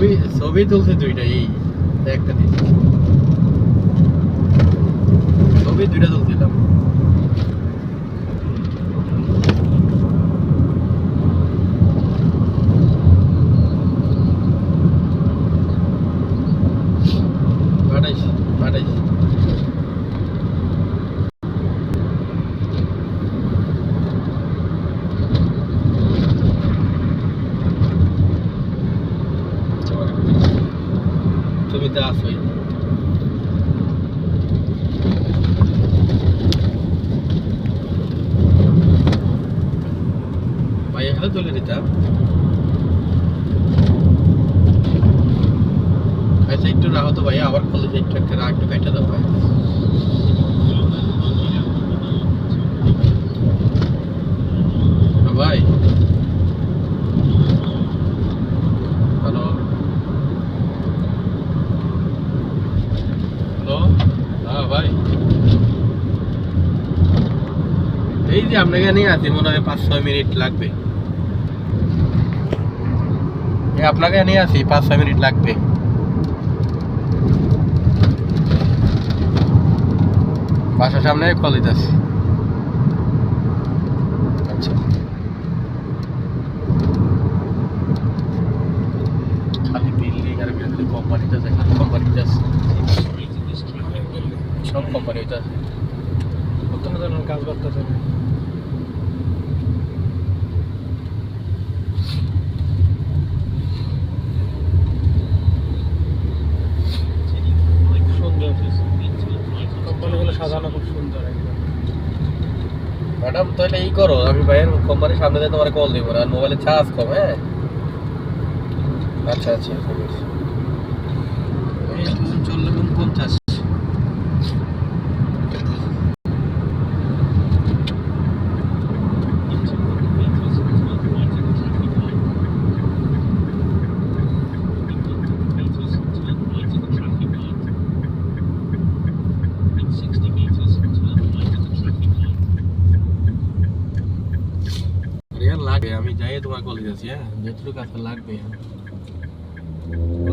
ছবি ছবি তুলছে দুইটা এই একটা দিন। ছবি দুইটা তুলছিলাম। পাঠাইছি পাঠাইছি। ছবিতে আসোই ভাই, এখানে তুলে দিতাম আচ্ছা একটু রাখো তো ভাই, আবার কলেজে একটু একটা রাখ, একটু কেটে দাও ভাই। ভাই হ্যালো হ্যালো হ্যাঁ ভাই এই যে আপনাকে নিয়ে আছি, মনে হয় পাঁচ, ছয় মিনিট লাগবে। আপনাকে নিয়ে আসি, পাঁচ, ছয় মিনিট লাগবে। বাসার সামনে কলেজ দিতেছি। আচ্ছা। খালি বিল্ডিং কোম্পানিতে আছে কোম্পানিতে আছে। সব কোম্পানিতে আছে। নতুন ধরনের কাজ করতেছে সুন্দর সাজানো খুব সুন্দর একদম। ম্যাডাম তাহলে এই করো আমি ভাইয়ের কোম্পানির সামনে দিয়ে তোমার কল দিব আর মোবাইলে চার্জ কম হ্যাঁ? আচ্ছা আচ্ছা ঠিক আছে। লাগবে আমি যাই তোমার কলেজ আছি হ্যাঁ যতটুকু আসতে লাগবে